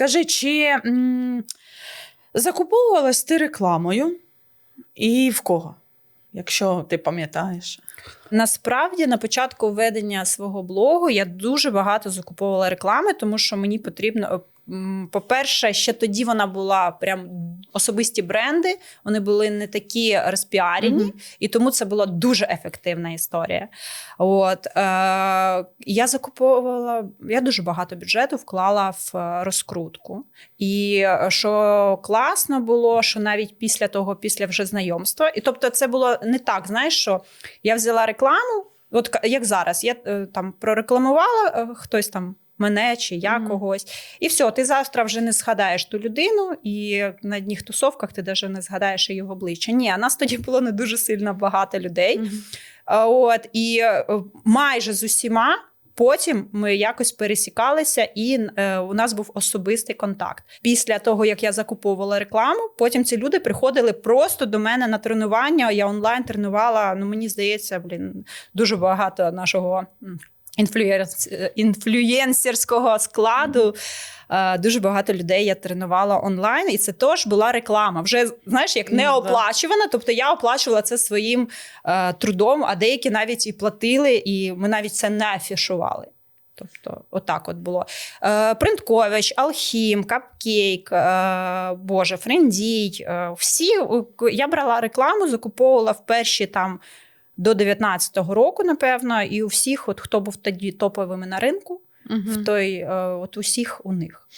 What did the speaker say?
Скажи, чи м, закуповувалась ти рекламою? І в кого? Якщо ти пам'ятаєш. Насправді, на початку ведення свого блогу я дуже багато закуповувала реклами, тому що мені потрібно. По-перше, ще тоді вона була прям особисті бренди, вони були не такі розпіарені, Мгм. і тому це була дуже ефективна історія. От е, я закуповувала, я дуже багато бюджету вклала в е, розкрутку. І е, що класно було, що навіть після того, після вже знайомства, і тобто, це було не так, знаєш, що я взяла рекламу, от як зараз, я е, там прорекламувала е, хтось там. Мене чи я Мгм. когось, і все, ти завтра вже не згадаєш ту людину, і на одніх тусовках ти навіть не згадаєш її обличчя. Ні, а нас тоді було не дуже сильно багато людей. А, От і е, майже з усіма. Потім ми якось пересікалися, і е, у нас був особистий контакт. Після того, як я закуповувала рекламу, потім ці люди приходили просто до мене на тренування. Я онлайн тренувала. Ну мені здається, блін, дуже багато нашого інфлюєнсерського складу. Е, Дуже багато людей я тренувала онлайн, і це теж була реклама. Вже знаєш, як Ну, не да. оплачувана. Тобто я оплачувала це своїм е, трудом, а деякі навіть і платили, і ми навіть це не афішували. Тобто, отак от було. Е, Принткович, Алхім, Капкейк, е, Боже, Френдій. Е, всі е, я брала рекламу, закуповувала в перші там до 19-го року, напевно, і у всіх, от хто був тоді топовими на ринку, в той, е, от усіх у них.